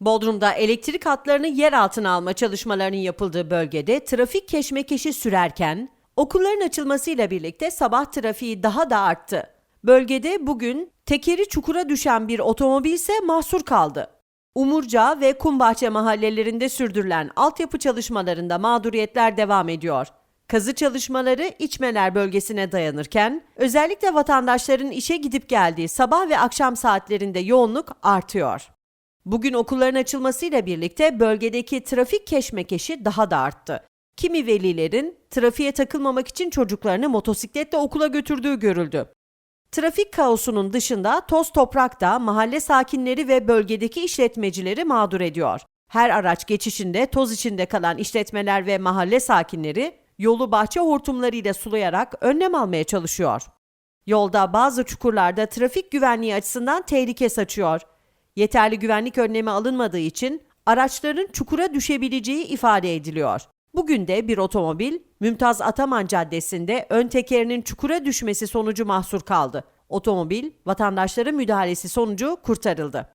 Bodrum'da elektrik hatlarını yer altına alma çalışmalarının yapıldığı bölgede trafik keşmekeşi sürerken okulların açılmasıyla birlikte sabah trafiği daha da arttı. Bölgede bugün tekeri çukura düşen bir otomobil ise mahsur kaldı. Umurca ve Kumbahçe mahallelerinde sürdürülen altyapı çalışmalarında mağduriyetler devam ediyor. Kazı çalışmaları İçmeler bölgesine dayanırken özellikle vatandaşların işe gidip geldiği sabah ve akşam saatlerinde yoğunluk artıyor. Bugün okulların açılmasıyla birlikte bölgedeki trafik keşmekeşi daha da arttı. Kimi velilerin trafiğe takılmamak için çocuklarını motosikletle okula götürdüğü görüldü. Trafik kaosunun dışında toz toprak da mahalle sakinleri ve bölgedeki işletmecileri mağdur ediyor. Her araç geçişinde toz içinde kalan işletmeler ve mahalle sakinleri yolu bahçe hortumlarıyla sulayarak önlem almaya çalışıyor. Yolda bazı çukurlarda trafik güvenliği açısından tehlike saçıyor. Yeterli güvenlik önlemi alınmadığı için araçların çukura düşebileceği ifade ediliyor. Bugün de bir otomobil Mümtaz Ataman Caddesi'nde ön tekerinin çukura düşmesi sonucu mahsur kaldı. Otomobil vatandaşların müdahalesi sonucu kurtarıldı.